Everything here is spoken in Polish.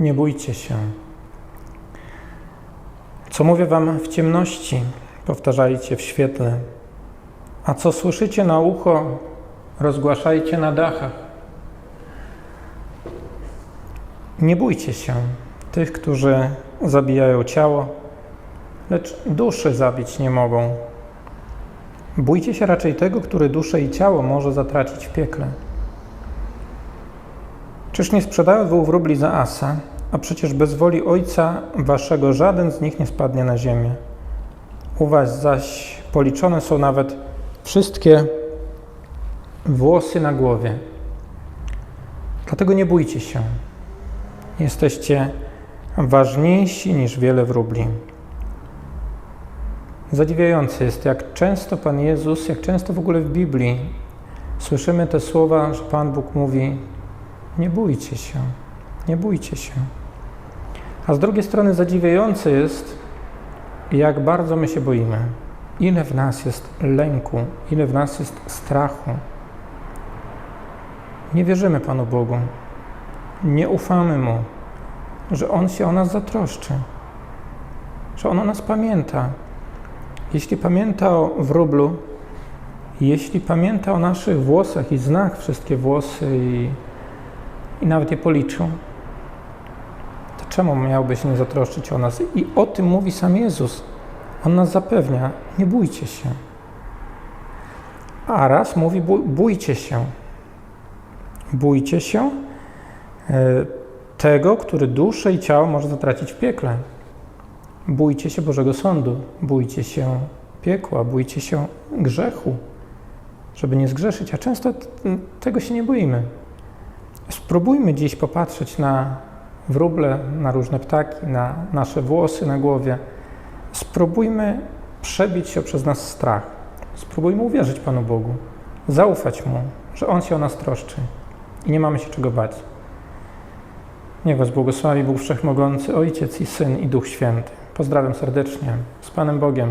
Nie bójcie się. Co mówię wam w ciemności, powtarzajcie w świetle. A co słyszycie na ucho, rozgłaszajcie na dachach. Nie bójcie się tych, którzy zabijają ciało, lecz duszy zabić nie mogą. Bójcie się raczej tego, który duszę i ciało może zatracić w piekle. Czyż nie sprzedają dwóch wróbli za asa, a przecież bez woli Ojca Waszego żaden z nich nie spadnie na ziemię. U Was zaś policzone są nawet wszystkie włosy na głowie. Dlatego nie bójcie się. Jesteście ważniejsi niż wiele wróbli. Zadziwiające jest, jak często Pan Jezus, jak często w ogóle w Biblii słyszymy te słowa, że Pan Bóg mówi: Nie bójcie się, nie bójcie się. A z drugiej strony zadziwiające jest, jak bardzo my się boimy. Ile w nas jest lęku, ile w nas jest strachu. Nie wierzymy Panu Bogu, nie ufamy Mu, że On się o nas zatroszczy, że On o nas pamięta. Jeśli pamięta o wróblu, jeśli pamięta o naszych włosach i znak wszystkie włosy i, i nawet je policzył, to czemu miałby się nie zatroszczyć o nas? I o tym mówi sam Jezus. On nas zapewnia, nie bójcie się. A raz mówi, bój, bójcie się. Bójcie się e, tego, który duszę i ciało może zatracić w piekle. Bójcie się Bożego Sądu, bójcie się piekła, bójcie się grzechu, żeby nie zgrzeszyć, a często tego się nie boimy. Spróbujmy dziś popatrzeć na wróble, na różne ptaki, na nasze włosy na głowie. Spróbujmy przebić się przez nas strach. Spróbujmy uwierzyć Panu Bogu, zaufać Mu, że On się o nas troszczy i nie mamy się czego bać. Niech Was błogosławi Bóg Wszechmogący, Ojciec i Syn i Duch Święty. Pozdrawiam serdecznie. Z Panem Bogiem.